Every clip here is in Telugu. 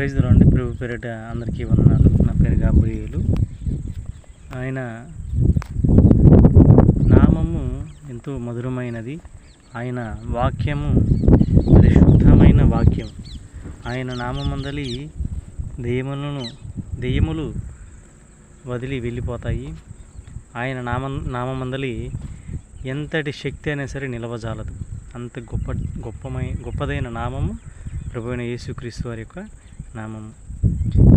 ప్రైజ్ రండి ప్రభు పేరిట అందరికీ వందనాలు. నా పేరు గాబ్రియేలు. ఆయన నామము ఎంతో మధురమైనది. ఆయన వాక్యము పరిశుద్ధమైన వాక్యం. ఆయన నామమందలి దెయ్యములను దెయ్యములు వదిలి వెళ్ళిపోతాయి. ఆయన నామ నామమందలి ఎంతటి శక్తి అయినా సరే నిలవజాలదు. అంత గొప్ప గొప్పమై గొప్పదైన నామము ప్రభువైన యేసుక్రీస్తు వారి యొక్క నామము.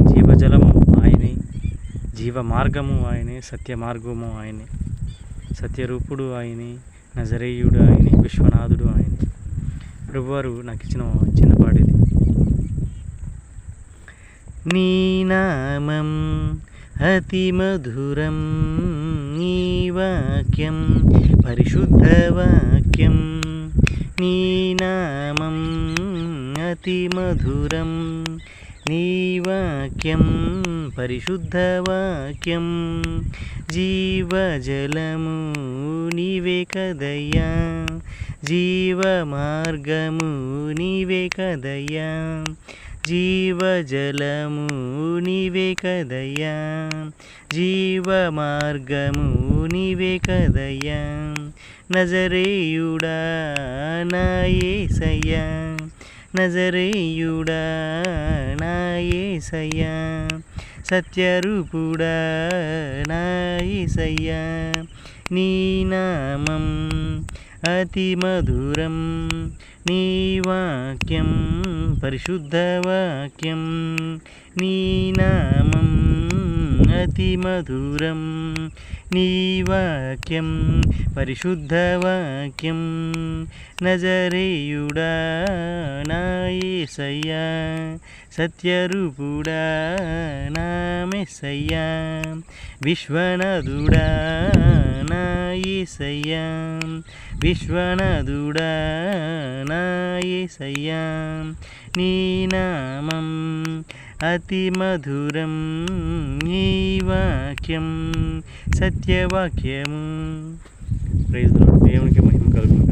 జీవజలము ఆయనే జీవ మార్గము ఆయనే సత్య మార్గము ఆయనే సత్యరూపుడు ఆయనే నజరేయుడు ఆయనే విశ్వనాథుడు ఆయనే. ప్రభువారు నాకు ఇచ్చిన చిన్నపాటిది నీ నామం అతి మధురం నీ వాక్యం పరిశుద్ధ వాక్యం. నీ నామం అతి మధురం నీ వాక్యం పరిశుద్ధ వాక్యం జీవజలము నీవే కదయ్యా. జీవ మార్గము నీవే కదయ్యా. జీవజలము నీవే కదయ్యా. జీవ మార్గము నీవే కదయ్యా. నజరేయుడా నాయసయ్యా నజరేయుడా నాయసయ్యా సత్యరూపుడా నాయసయ్యా నీ నామం అతి మధురం నీ వాక్యం పరిశుద్ధ వాక్యం నీ నామం అతి మధురం నీ వాక్యం పరిశుద్ధ వాక్యం నజరేయుడా నాయసయ్యా సత్యరూపుడా నామెసయ్యా విశ్వనదుడా ఏసయ్యా విశ్వనదుడా నా ఏసయ్యా నీ నామం అతి మధురం నీ వాక్యం సత్యవాక్యము. ప్రైజ్ దేవునికి మహిమ కలుగును